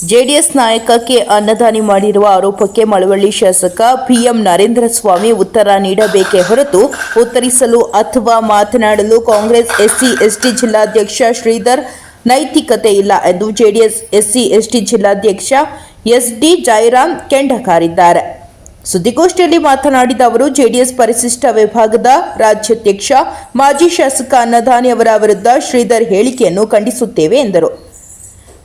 JDS ನಾಯಕ K ಅನ್ನದಾನಿ ಮಾಡಿರುವ ಆರೋಪಕ್ಕೆ ಮಳವಳ್ಳಿ ಶಾಸಕ ಪಿಎಂ ನರೇಂದ್ರ ಸ್ವಾಮಿ ಉತ್ತರ ನೀಡಬೇಕೇ ಹೊರತು ಉತ್ತರಿಸಲು ಅಥವಾ ಮಾತನಾಡಲು ಕಾಂಗ್ರೆಸ್ ಎಸ್ಸಿ, ಎಸ್ಟಿ ಜಿಲ್ಲಾಧ್ಯಕ್ಷ ಶ್ರೀಧರ್ ನೈತಿಕತೆ ಇಲ್ಲ ಎಂದು ಜೆಡಿಎಸ್, ಎಸ್ಸಿ, ಎಸ್ಟಿ ಜಿಲ್ಲಾಧ್ಯಕ್ಷ ಎಸ್ಡಿ ಜಯರಾಮ್ ಕೆಂಡಕಾರಿದ್ದಾರೆ. ಸುದ್ದಿಗೋಷ್ಠಿಯಲ್ಲಿ ಮಾತನಾಡಿದ ಅವರು, ಜೆಡಿಎಸ್ ಪರಿಶಿಷ್ಟ ವಿಭಾಗದ ರಾಜ್ಯಾಧ್ಯಕ್ಷ, ಮಾಜಿ ಶಾಸಕ ಅನ್ನದಾನಿ ಅವರ ವಿರುದ್ಧ ಶ್ರೀಧರ್ ಹೇಳಿಕೆಯನ್ನು ಖಂಡಿಸುತ್ತೇವೆ ಎಂದರು.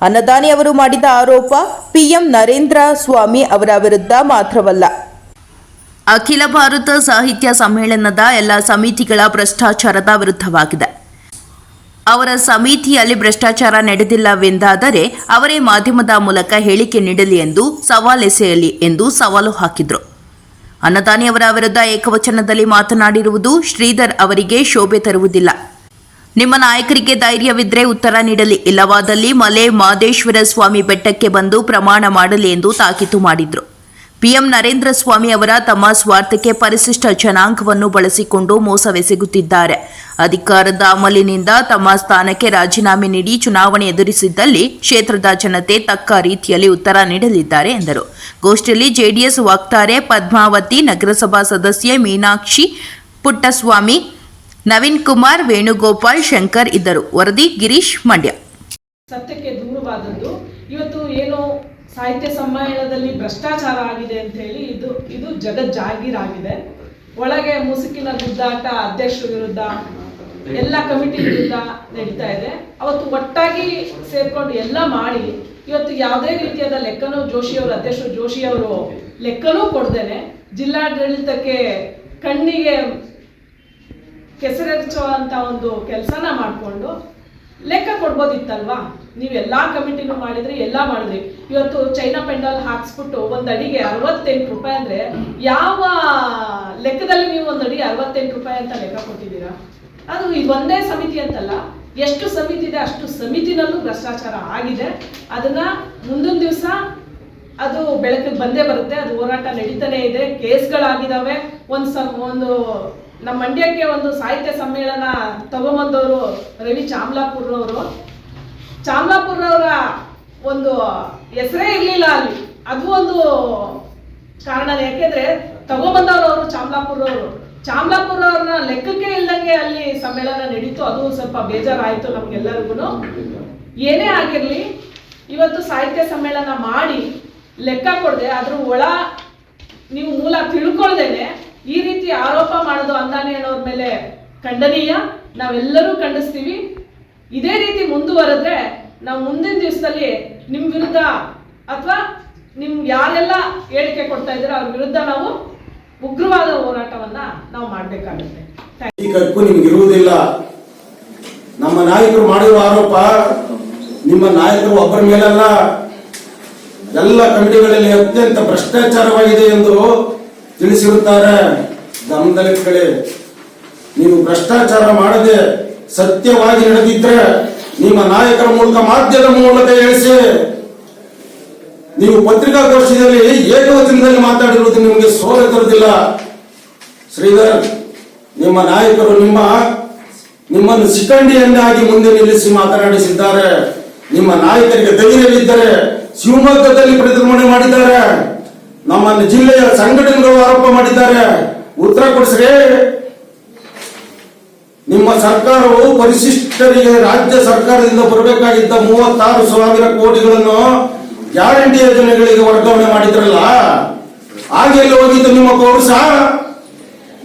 ಅನ್ನದಾನಿ ಅವರು ಮಾಡಿದ ಆರೋಪ ಪಿಎಂ ನರೇಂದ್ರ ಸ್ವಾಮಿ ಅವರ ವಿರುದ್ಧ ಮಾತ್ರವಲ್ಲ. ಅಖಿಲ ಭಾರತ ಸಾಹಿತ್ಯ ಸಮ್ಮೇಳನದ ಎಲ್ಲ ಸಮಿತಿಗಳ ಭ್ರಷ್ಟಾಚಾರದ ವಿರುದ್ಧವಾಗಿದೆ. ಅವರ ಸಮಿತಿಯಲ್ಲಿ ಭ್ರಷ್ಟಾಚಾರ ನಡೆದಿಲ್ಲವೆಂದಾದರೆ ಅವರೇ ಮಾಧ್ಯಮದ ಮೂಲಕ ಹೇಳಿಕೆ ನೀಡಲಿ ಎಂದು ಸವಾಲೆಸೆಯಲಿ ಎಂದು ಸವಾಲು ಹಾಕಿದರು. ಅನ್ನದಾನಿ ಅವರ ವಿರುದ್ಧ ಏಕವಚನದಲ್ಲಿ ಮಾತನಾಡಿರುವುದು ಶ್ರೀಧರ್ ಅವರಿಗೆ ಶೋಭೆ ತರುವುದಿಲ್ಲ. ನಿಮ್ಮ ನಾಯಕರಿಗೆ ಧೈರ್ಯವಿದ್ರೆ ಉತ್ತರ ನೀಡಲಿ. ಇಲ್ಲವಾದಲ್ಲಿ ಮಲೆ ಮಾದೇಶ್ವರ ಸ್ವಾಮಿ ಬೆಟ್ಟಕ್ಕೆ ಬಂದು ಪ್ರಮಾಣ ಮಾಡಲಿ ಎಂದು ತಾಕೀತು ಮಾಡಿದ್ರು. ಪಿಎಂ ನರೇಂದ್ರ ಸ್ವಾಮಿ ಅವರ ತಮ್ಮ ಸ್ವಾರ್ಥಕ್ಕೆ ಪರಿಶಿಷ್ಟ ಜನಾಂಗವನ್ನು ಬಳಸಿಕೊಂಡು ಮೋಸವೆಸಗುತ್ತಿದ್ದಾರೆ ಅಧಿಕಾರದ ಅಮಲಿನಿಂದ ತಮ್ಮ ಸ್ಥಾನಕ್ಕೆ ರಾಜೀನಾಮೆ ನೀಡಿ ಚುನಾವಣೆ ಎದುರಿಸಿದ್ದಲ್ಲಿ ಕ್ಷೇತ್ರದ ಜನತೆ ತಕ್ಕ ರೀತಿಯಲ್ಲಿ ಉತ್ತರ ನೀಡಲಿದ್ದಾರೆ ಎಂದರು. ಗೋಷ್ಠಿಯಲ್ಲಿ ಜೆಡಿಎಸ್ ವಕ್ತಾರೆ ಪದ್ಮಾವತಿ, ನಗರಸಭಾ ಸದಸ್ಯೆ ಮೀನಾಕ್ಷಿ, ಪುಟ್ಟಸ್ವಾಮಿ ನವೀನ್ ಕುಮಾರ್, ವೇಣುಗೋಪಾಲ್, ಶಂಕರ್ ಇದ್ದರು. ವರದಿ ಗಿರೀಶ್ ಮಂಡ್ಯ. ಸತ್ಯಕ್ಕೆ ದೂರವಾದದ್ದು. ಇವತ್ತು ಏನು ಸಾಹಿತ್ಯ ಸಮ್ಮೇಳನದಲ್ಲಿ ಭ್ರಷ್ಟಾಚಾರ ಆಗಿದೆ ಅಂತ ಹೇಳಿ ಇದು ಇದು ಜಗತ್ ಜಾಗೀರಾಗಿದೆ ಒಳಗೆ ಮುಸುಕಿನ ಗುದ್ದಾಟ, ಅಧ್ಯಕ್ಷರ ವಿರುದ್ಧ, ಎಲ್ಲ ಕಮಿಟಿ ವಿರುದ್ಧ ನಡೀತಾ ಇದೆ. ಅವತ್ತು ಒಟ್ಟಾಗಿ ಸೇರ್ಕೊಂಡು ಎಲ್ಲ ಮಾಡಿ, ಇವತ್ತು ಯಾವುದೇ ರೀತಿಯಾದ ಲೆಕ್ಕನೂ ಜೋಶಿಯವರು ಅಧ್ಯಕ್ಷರು ಜೋಶಿ ಅವರು ಲೆಕ್ಕನೂ ಕೊಡ್ದೇನೆ. ಜಿಲ್ಲಾಡಳಿತಕ್ಕೆ ಕಣ್ಣಿಗೆ ಕೆಸರೆಚ್ಚುವಂತ ಒಂದು ಕೆಲಸನ ಮಾಡಿಕೊಂಡು ಲೆಕ್ಕ ಕೊಡ್ಬೋದಿತ್ತಲ್ವಾ? ನೀವು ಎಲ್ಲಾ ಕಮಿಟಿನೂ ಮಾಡಿದ್ರಿ ಎಲ್ಲ ಮಾಡಿದ್ರಿ. ಇವತ್ತು ಚೈನಾ ಪೆಂಡಲ್ ಹಾಕ್ಸ್ಬಿಟ್ಟು ಒಂದು ಅಡಿಗೆ ಅರವತ್ತೆಂಟು ರೂಪಾಯಿ ಅಂದ್ರೆ ಯಾವ ಲೆಕ್ಕದಲ್ಲಿ ನೀವು ಒಂದು ಅಡಿಗೆ ಅರವತ್ತೆಂಟು ರೂಪಾಯಿ ಅಂತ ಲೆಕ್ಕ ಕೊಟ್ಟಿದ್ದೀರಾ? ಅದು ಇದು ಒಂದೇ ಸಮಿತಿ ಅಂತಲ್ಲ. ಎಷ್ಟು ಸಮಿತಿ ಇದೆ ಅಷ್ಟು ಸಮಿತಿನಲ್ಲೂ ಭ್ರಷ್ಟಾಚಾರ ಆಗಿದೆ. ಅದನ್ನ ಮುಂದೊಂದು ದಿವಸ ಅದು ಬೆಳಕಿಗೆ ಬಂದೇ ಬರುತ್ತೆ. ಅದು ಹೋರಾಟ ನಡೀತಾನೆ ಇದೆ. ಕೇಸ್ಗಳಾಗಿದ್ದಾವೆ ಒಂದು ಸ ಒಂದು ನಮ್ಮ ಮಂಡ್ಯಕ್ಕೆ ಒಂದು ಸಾಹಿತ್ಯ ಸಮ್ಮೇಳನ ತಗೊಂಬಂದವರು ರವಿ ಚಾಮ್ಲಾಪುರ್ರವರು ಚಾಮ್ಲಾಪುರ್ರವರ ಒಂದು ಹೆಸರೇ ಇರಲಿಲ್ಲ ಅಲ್ಲಿ. ಅದು ಒಂದು ಕಾರಣ ಯಾಕೆಂದ್ರೆ ತಗೊಂಬಂದವರು ಚಾಮ್ಲಾಪುರ್ರವರು ಚಾಮ್ಲಾಪುರ್ರವ್ರನ್ನ ಲೆಕ್ಕಕ್ಕೆ ಇಲ್ದಂಗೆ ಅಲ್ಲಿ ಸಮ್ಮೇಳನ ನಡೀತು. ಅದು ಸ್ವಲ್ಪ ಬೇಜಾರಾಯಿತು ನಮ್ಗೆಲ್ಲರಿಗೂ ಏನೇ ಆಗಿರಲಿ, ಇವತ್ತು ಸಾಹಿತ್ಯ ಸಮ್ಮೇಳನ ಮಾಡಿ ಲೆಕ್ಕ ಕೊಡದೆ, ಅದ್ರ ಒಳ ನೀವು ಮೂಲ ತಿಳ್ಕೊಳ್ದೇನೆ ಈ ರೀತಿ ಆರೋಪ ಮಾಡೋದು ಅಂದಾನೆ ಅನ್ನೋರ್ ಮೇಲೆ ಖಂಡನೀಯ. ನಾವೆಲ್ಲರೂ ಖಂಡಿಸ್ತೀವಿ. ಇದೇ ರೀತಿ ಮುಂದುವರೆದ್ರೆ ನಾವು ಮುಂದಿನ ದಿವಸದಲ್ಲಿ ನಿಮ್ ವಿರುದ್ಧ ಅಥವಾ ನಿಮ್ ಯಾರೆಲ್ಲ ಹೇಳಿಕೆ ಕೊಡ್ತಾ ಇದ್ದೀರೋ ಅವ್ರ ವಿರುದ್ಧ ನಾವು ಉಗ್ರವಾದ ಹೋರಾಟವನ್ನ ನಾವು ಮಾಡ್ಬೇಕಾಗುತ್ತೆ. ಈ ಕಪ್ಪು ನಿಮ್ಗೆ ಇರುವುದಿಲ್ಲ. ನಮ್ಮ ನಾಯಕರು ಮಾಡಿರುವ ಆರೋಪ ನಿಮ್ಮ ನಾಯಕರು ಒಬ್ಬರ ಮೇಲಲ್ಲ. ಎಲ್ಲ ಕಮಿಟಿಗಳಲ್ಲಿ ಅತ್ಯಂತ ಭ್ರಷ್ಟಾಚಾರವಾಗಿದೆ ಎಂದು ತಿಳಿಸಿರುತ್ತಾರೆ. ಗಮನದಲ್ಲಿಟ್ಕೊಳ್ಳಿ ನೀವು ಭ್ರಷ್ಟಾಚಾರ ಮಾಡದೆ ಸತ್ಯವಾಗಿ ನಡೆದಿದ್ರೆ ನಿಮ್ಮ ನಾಯಕರ ಮೂಲಕ ಮಾಧ್ಯಮದ ಮೂಲಕ ಹೇಳಿಸಿ. ನೀವು ಪತ್ರಿಕಾಗೋಷ್ಠಿಯಲ್ಲಿ ಏಕವಚನದಲ್ಲಿ ಮಾತಾಡಿರುವುದು ನಿಮಗೆ ಸೋಲೆ ತರುವುದಿಲ್ಲ. ಶ್ರೀಧರ್, ನಿಮ್ಮ ನಾಯಕರು ನಿಮ್ಮ, ನಿಮ್ಮನ್ನು ಸಿಕ್ಕಂಡಿಯನ್ನಾಗಿ ಮುಂದೆ ನಿಲ್ಲಿಸಿ ಮಾತನಾಡಿಸಿದ್ದಾರೆ. ನಿಮ್ಮ ನಾಯಕರಿಗೆ ಧೈರ್ಯವಿದ್ದರೆ ಶಿವಮೊಗ್ಗದಲ್ಲಿ ಪ್ರತಿಭಟನೆ ಮಾಡಿದ್ದಾರೆ. ನಮ್ಮ ಜಿಲ್ಲೆಯ ಸಂಘಟನೆಗಳು ಆರೋಪ ಮಾಡಿದ್ದಾರೆ. ಉತ್ತರ ಕೊಡಿಸ್ರೆ. ನಿಮ್ಮ ಸರ್ಕಾರವು ಪರಿಶಿಷ್ಟರಿಗೆ ರಾಜ್ಯ ಸರ್ಕಾರದಿಂದ ಬರಬೇಕಾಗಿದ್ದ ಮೂವತ್ತಾರು ಸಾವಿರ ಕೋಟಿಗಳನ್ನು ಗ್ಯಾರಂಟಿ ಯೋಜನೆಗಳಿಗೆ ವರ್ಗಾವಣೆ ಮಾಡಿದ್ರಲ್ಲ? ಹಾಗೆಲ್ಲ ಹೋಗಿದ್ದು ನಿಮ್ಮ ಕೋರ್ಸ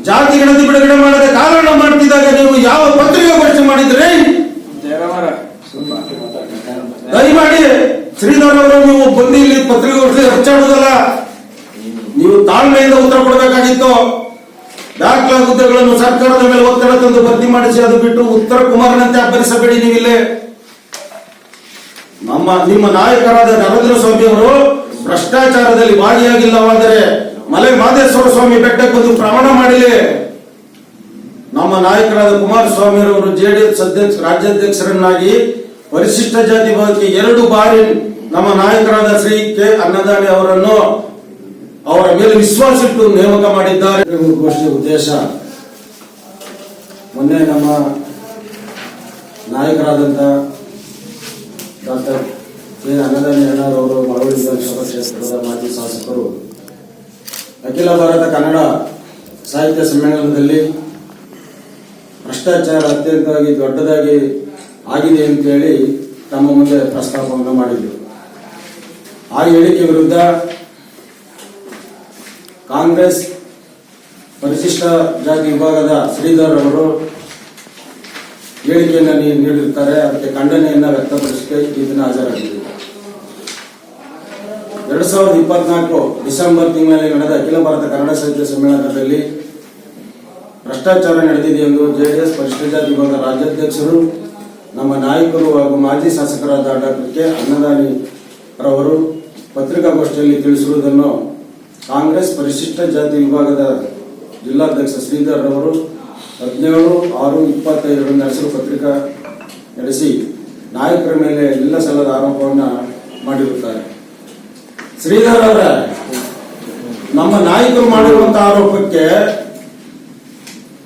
ಜಾತಿ ಗಣತಿ ಬಿಡುಗಡೆ ಮಾಡದೆ ಕಾರಣ ಮಾಡ್ತಿದ್ದಾಗ ನೀವು ಯಾವ ಪತ್ರಿಕಾಗೋಷ್ಠಿ ಮಾಡಿದ್ರಿ? ದಯಮಾಡಿ ಶ್ರೀಧರ್ ಅವರು ನೀವು ಬಂದು ಇಲ್ಲಿ ಪತ್ರಿಕಾಗೋಷ್ಠಿ ಹಚ್ಚಾಡುದಲ್ಲ. ನೀವು ತಾಳ್ಮೆಯಿಂದ ಉತ್ತರ ಕೊಡಬೇಕಾಗಿತ್ತು. ದಾಖಲಾ ಹುದ್ದೆಗಳನ್ನು ಸರ್ಕಾರದ ಮೇಲೆ ಒತ್ತಡ ತಂದು ಭರ್ತಿ ಮಾಡಿಸಿ, ಅದು ಬಿಟ್ಟು ಉತ್ತರ ಕುಮಾರನಂತೆ ಅಬ್ಬರಿಸಬೇಡಿ ನೀವಿಲ್ಲೇ. ನಮ್ಮ, ನಿಮ್ಮ ನಾಯಕರಾದ ನರೇಂದ್ರ ಸ್ವಾಮಿ ಅವರು ಭ್ರಷ್ಟಾಚಾರದಲ್ಲಿ ಭಾಗಿಯಾಗಿಲ್ಲವಾದರೆ ಮಲೆ ಮಾದೇಶ್ವರ ಸ್ವಾಮಿ ಬೆಟ್ಟಕ್ಕೊಂದು ಪ್ರಮಾಣ ಮಾಡಿಲಿ. ನಮ್ಮ ನಾಯಕರಾದ ಕುಮಾರಸ್ವಾಮಿ ಅವರು ಜೆಡಿಎಸ್ ಅಧ್ಯಕ್ಷ, ರಾಜ್ಯಾಧ್ಯಕ್ಷರನ್ನಾಗಿ ಪರಿಶಿಷ್ಟ ಜಾತಿ ಭಾಗಕ್ಕೆ ಎರಡು ಬಾರಿ ನಮ್ಮ ನಾಯಕರಾದ ಶ್ರೀ ಕೆ. ಅನ್ನದಾನಿ ಅವರನ್ನು ಅವರ ಮೇಲೆ ವಿಶ್ವಾಸ ಇಟ್ಟು ನೇಮಕ ಮಾಡಿದ್ದಾರೆ. ಘೋಷಣೆ ಉದ್ದೇಶ. ಮೊನ್ನೆ ನಮ್ಮ ನಾಯಕರಾದಂತ ಡಾಕ್ಟರ್ ಅನ್ನದಾನಿ ಅಣ್ಣರವರು ಮಳವಳ್ಳಿ ಮಾಜಿ ಶಾಸಕರು. ಅಖಿಲ ಭಾರತ ಕನ್ನಡ ಸಾಹಿತ್ಯ ಸಮ್ಮೇಳನದಲ್ಲಿ ಭ್ರಷ್ಟಾಚಾರ ಅತ್ಯಂತವಾಗಿ ದೊಡ್ಡದಾಗಿ ಆಗಿದೆ ಅಂತೇಳಿ ತಮ್ಮ ಮುಂದೆ ಪ್ರಸ್ತಾಪವನ್ನು ಮಾಡಿದರು. ಆ ಹೇಳಿಕೆ ವಿರುದ್ಧ ಕಾಂಗ್ರೆಸ್ ಪರಿಶಿಷ್ಟ ಜಾತಿ ವಿಭಾಗದ ಶ್ರೀಧರ್ ಅವರು ಹೇಳಿಕೆಯನ್ನು ನೀಡಿರುತ್ತಾರೆ. ಅದಕ್ಕೆ ಖಂಡನೆಯನ್ನ ವ್ಯಕ್ತಪಡಿಸಿದೆ ಈ ದಿನ ಹಾಜರಾಗಿದ್ದೀವಿ. ಎರಡ್ ಸಾವಿರದ ಇಪ್ಪತ್ನಾಲ್ಕು ಡಿಸೆಂಬರ್ ತಿಂಗಳಲ್ಲಿ ನಡೆದ ಅಖಿಲ ಭಾರತ ಕನ್ನಡ ಸಾಹಿತ್ಯ ಸಮ್ಮೇಳನದಲ್ಲಿ ಭ್ರಷ್ಟಾಚಾರ ನಡೆದಿದೆ ಎಂದು ಜೆಡಿಎಸ್ ಪರಿಶಿಷ್ಟ ಜಾತಿ ವಿಭಾಗದ ರಾಜ್ಯಾಧ್ಯಕ್ಷರು, ನಮ್ಮ ನಾಯಕರು ಹಾಗೂ ಮಾಜಿ ಶಾಸಕರಾದ ಡಾಕ್ಟರ್ ಕೆ. ಅನ್ನದಾನಿ ರವರು ಪತ್ರಿಕಾಗೋಷ್ಠಿಯಲ್ಲಿ ತಿಳಿಸಿರುವುದನ್ನು ಕಾಂಗ್ರೆಸ್ ಪರಿಶಿಷ್ಟ ಜಾತಿ ವಿಭಾಗದ ಜಿಲ್ಲಾಧ್ಯಕ್ಷ ಶ್ರೀಧರ್ ಅವರು ಹದಿನೇಳು ಆರು ಇಪ್ಪತ್ತೈದರಂದು ಹೆಸರು ಪತ್ರಿಕಾ ನಡೆಸಿ ನಾಯಕರ ಮೇಲೆ ಇಲ್ಲ ಸಲ್ಲದ ಆರೋಪವನ್ನು ಮಾಡಿರುತ್ತಾರೆ. ಶ್ರೀಧರ್ ಅವರ, ನಮ್ಮ ನಾಯಕರು ಮಾಡಿರುವಂತಹ ಆರೋಪಕ್ಕೆ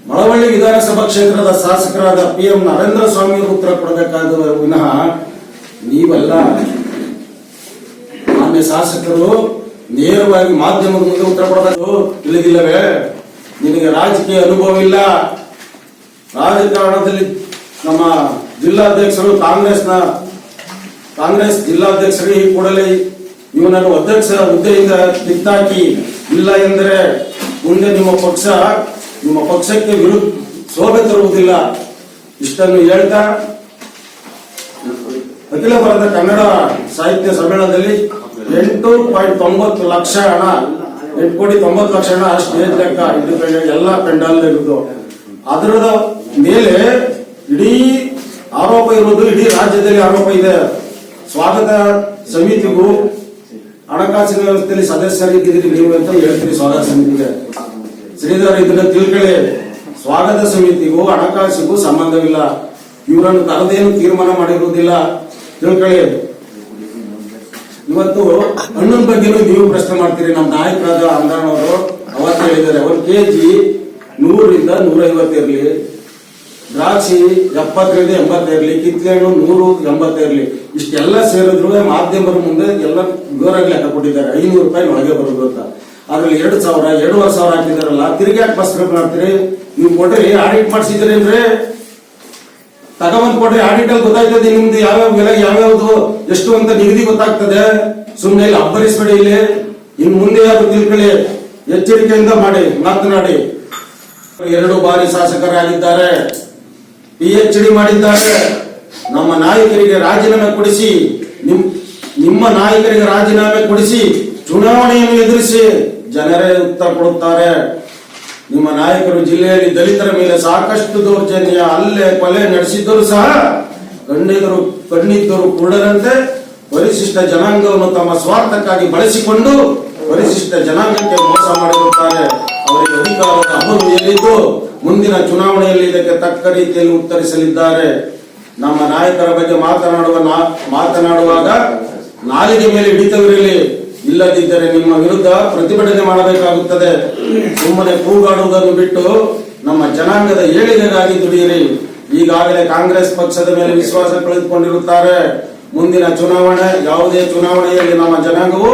ಮಳವಳ್ಳಿ ವಿಧಾನಸಭಾ ಕ್ಷೇತ್ರದ ಶಾಸಕರಾದ ಪಿ ಎಂ ನರೇಂದ್ರ ಸ್ವಾಮಿ ಉತ್ತರ ಕೊಡಬೇಕಾದ ವಿನಃ ನೀವಲ್ಲ. ಮಾನ್ಯ ಶಾಸಕರು ನೇರವಾಗಿ ಮಾಧ್ಯಮದ ಮುಂದೆ ಉತ್ತರ ಕೊಡಬೇಕು. ತಿಳಿದಿಲ್ಲವೇ? ನಿನಗೆ ರಾಜಕೀಯ ಅನುಭವ ಇಲ್ಲ. ರಾಜಕಾರಣದಲ್ಲಿ ನಮ್ಮ ಜಿಲ್ಲಾಧ್ಯಕ್ಷರು ಕಾಂಗ್ರೆಸ್ನ, ಕಾಂಗ್ರೆಸ್ ಜಿಲ್ಲಾಧ್ಯಕ್ಷರಿಗೆ ಕೂಡಲೇ ಇವನನ್ನು ಅಧ್ಯಕ್ಷ ಹುದ್ದೆಯಿಂದ ಕಿತ್ತಾಕಿ ಇಲ್ಲ ಎಂದರೆ ಮುಂದೆ ನಿಮ್ಮ ಪಕ್ಷ, ನಿಮ್ಮ ಪಕ್ಷಕ್ಕೆ ವಿರುದ್ಧ ಶೋಭೆ ತರುವುದಿಲ್ಲ ಇಷ್ಟನ್ನು ಹೇಳ್ತಾ, ಅಖಿಲ ಭಾರತ ಕನ್ನಡ ಸಾಹಿತ್ಯ ಸಮ್ಮೇಳನದಲ್ಲಿ ಎಂಟು ಪಾಯಿಂಟ್ ತೊಂಬತ್ತು ಲಕ್ಷ ಹಣ, ಎಂಟು ಕೋಟಿ ತೊಂಬತ್ತು ಲಕ್ಷ ಹಣ ಸ್ಟೇಜ್ ಲೆಕ್ಕ. ಇಂಡಿಪೆಂಡೆಂಟ್ ಎಲ್ಲ ಪೆಂಡಲ್ ಇರುವುದು ಅದರ ಮೇಲೆ ಇಡೀ ಆರೋಪ ಇರೋದು, ಇಡೀ ರಾಜ್ಯದಲ್ಲಿ ಆರೋಪ ಇದೆ. ಸ್ವಾಗತ ಸಮಿತಿಗೂ ಹಣಕಾಸಿನ ವ್ಯವಸ್ಥೆಯಲ್ಲಿ ಸದಸ್ಯರಿದ್ದೀರಿ ನೀವು ಅಂತ ಹೇಳ್ತೀರಿ ಸ್ವಾಗತ ಸಮಿತಿಗೆ. ಶ್ರೀಧರ್, ಇದನ್ನ ತಿಳ್ಕೊಳ್ಳಿ. ಸ್ವಾಗತ ಸಮಿತಿಗೂ ಹಣಕಾಸಿಗೂ ಸಂಬಂಧವಿಲ್ಲ. ಇವರನ್ನು ಕರೆದೇನು ತೀರ್ಮಾನ ಮಾಡಿರುವುದಿಲ್ಲ ತಿಳ್ಕೊಳ್ಳಿ. ಇವತ್ತು ಹಣ್ಣಿನ ಬಗ್ಗೆನೂ ನೀವು ಪ್ರಶ್ನೆ ಮಾಡ್ತೀರಿ. ನಮ್ಮ ನಾಯಕರಾದ ಅಂದಣ್ಣವರು ಅವತ್ತು ಹೇಳಿದ್ದಾರೆ. ಒಂದು ಕೆಜಿ ನೂರಿಂದ ನೂರೈವತ್ತು ಇರಲಿ, ದ್ರಾಕ್ಷಿ ಎಪ್ಪತ್ತರಿಂದ ಎಂಬತ್ತಿರಲಿ ಕಿತ್ಲೆಹಣ್ಣು ನೂರು ಎಂಬತ್ತಿರಲಿ ಇಷ್ಟೆಲ್ಲ ಸೇರಿದ್ರು ಮಾಧ್ಯಮರ ಮುಂದೆ ಎಲ್ಲ ಜೋರಾಗಿ ಲೆಕ್ಕ ಕೊಟ್ಟಿದ್ದಾರೆ ಐನೂರು ರೂಪಾಯಿ ಒಳಗೆ ಬರುದು ಅಂತ. ಅದ್ರಲ್ಲಿ ಎರಡು ಸಾವಿರ, ಎರಡೂವರೆ ಸಾವಿರ ಹಾಕಿದಾರಲ್ಲ ತಿರುಗಿ ಯಾಕೆ ಬಸ್ ಮಾಡ್ತೀರಿ? ನೀವು ಕೊಟ್ರಿ ಆಡಿಟ್ ಮಾಡಿಸಿದ್ರೇನ್ರಿ ತಗೊಂಬಂದ್ ಕೊಡ್ರಿ ಆಡಿಟ್ ಅಲ್ಲಿ ಗೊತ್ತಾಗ್ತದೆ ನಿಮ್ದು ಯಾವ್ಯಾವ ಬೆಲೆ ಯಾವ್ಯಾವ್ದು, ಎಷ್ಟು ಅಂತ ನಿಗದಿ ಗೊತ್ತಾಗ್ತದೆ. ಸುಮ್ಮನೆ ಇಲ್ಲಿ ಅಬ್ಬರಿಸ್ಬೇಡಿ ಇಲ್ಲಿ. ಇನ್ ಮುಂದೆ ಯಾರು ತಿಳ್ಕೊಳ್ಳಿ. ಎಚ್ಚರಿಕೆಯಿಂದ ಮಾಡಿ, ಮಾತನಾಡಿ. ಎರಡು ಬಾರಿ ಶಾಸಕರಾಗಿದ್ದಾರೆ. ಪಿ ಎಚ್ ಡಿ ಮಾಡಿದ್ದಾರೆ. ನಮ್ಮ ನಾಯಕರಿಗೆ ರಾಜೀನಾಮೆ ಕೊಡಿಸಿ, ನಿಮ್ ನಿಮ್ಮ ನಾಯಕರಿಗೆ ರಾಜೀನಾಮೆ ಕೊಡಿಸಿ, ಚುನಾವಣೆಯನ್ನು ಎದುರಿಸಿ ಜನರೇ ಉತ್ತರ ಕೊಡುತ್ತಾರೆ. ನಿಮ್ಮ ನಾಯಕರು ಜಿಲ್ಲೆಯಲ್ಲಿ ದಲಿತರ ಮೇಲೆ ಸಾಕಷ್ಟು ದೌರ್ಜನ್ಯ ಅಲ್ಲೆ ಕೊಲೆ ನಡೆಸಿದ್ದರೂ ಸಹ ಕಣ್ಣಿದರು ಕಣ್ಣಿದ್ದರು ಕೂಡದಂತೆ ಪರಿಶಿಷ್ಟ ಜನಾಂಗವನ್ನು ತಮ್ಮ ಸ್ವಾರ್ಥಕ್ಕಾಗಿ ಬಳಸಿಕೊಂಡು ಪರಿಶಿಷ್ಟ ಜನಾಂಗಕ್ಕೆ ಮೋಸ ಮಾಡಿರುತ್ತಾರೆ. ಅವರಿಗೆ ಅಧಿಕಾರದ ಅಮಲು ಎಲ್ಲಿದ್ದು ಮುಂದಿನ ಚುನಾವಣೆಯಲ್ಲಿ ಇದಕ್ಕೆ ತಕ್ಕ ರೀತಿಯಲ್ಲಿ ಉತ್ತರಿಸಲಿದ್ದಾರೆ. ನಮ್ಮ ನಾಯಕರ ಬಗ್ಗೆ ಮಾತನಾಡುವ ಮಾತನಾಡುವಾಗ ನಾಲಿಗೆ ಮೇಲೆ ಹಿಡಿತವಿರಲಿ. ಇಲ್ಲದಿದ್ದರೆ ನಿಮ್ಮ ವಿರುದ್ಧ ಪ್ರತಿಭಟನೆ ಮಾಡಬೇಕಾಗುತ್ತದೆ. ಸುಮ್ಮನೆ ಕೂಗಾಡುವುದನ್ನು ಬಿಟ್ಟು ನಮ್ಮ ಜನಾಂಗದ ಏಳಿಗೆಗಾಗಿ ದುಡಿಯಿರಿ. ಈಗಾಗಲೇ ಕಾಂಗ್ರೆಸ್ ಪಕ್ಷದ ಮೇಲೆ ವಿಶ್ವಾಸ ಕಳೆದುಕೊಂಡಿರುತ್ತಾರೆ. ಮುಂದಿನ ಚುನಾವಣೆ, ಯಾವುದೇ ಚುನಾವಣೆಯಲ್ಲಿ ನಮ್ಮ ಜನಾಂಗವು